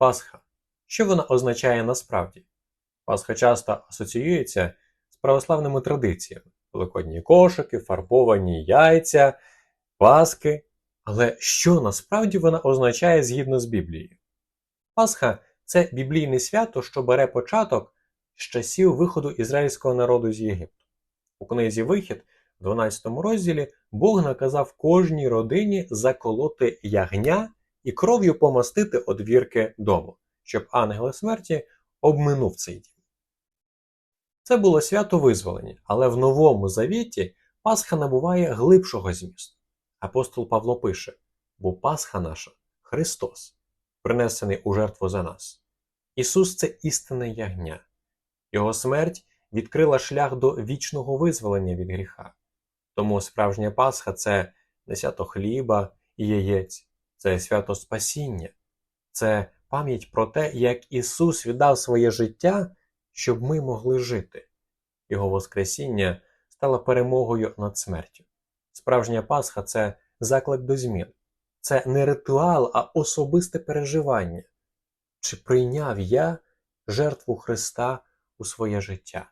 Пасха. Що вона означає насправді? Пасха часто асоціюється з православними традиціями: великодні кошики, фарбовані яйця, паски. Але що насправді вона означає згідно з Біблією? Пасха це біблійне свято, що бере початок з часів виходу ізраїльського народу з Єгипту. У книзі Вихід, в 12 розділі, Бог наказав кожній родині заколоти ягня і кров'ю помастити одвірки дому, щоб ангел смерті обминув цей дім. Це було свято визволення, але в Новому Завіті Пасха набуває глибшого змісту. Апостол Павло пише: бо Пасха наша Христос, принесений у жертву за нас. Ісус це істинне ягня. Його смерть відкрила шлях до вічного визволення від гріха. Тому справжня Пасха це не свято хліба і яєць, це свято спасіння, це пам'ять про те, як Ісус віддав своє життя, щоб ми могли жити. Його Воскресіння стало перемогою над смертю. Справжня Пасха це заклик до змін. Це не ритуал, а особисте переживання. Чи прийняв я жертву Христа у своє життя?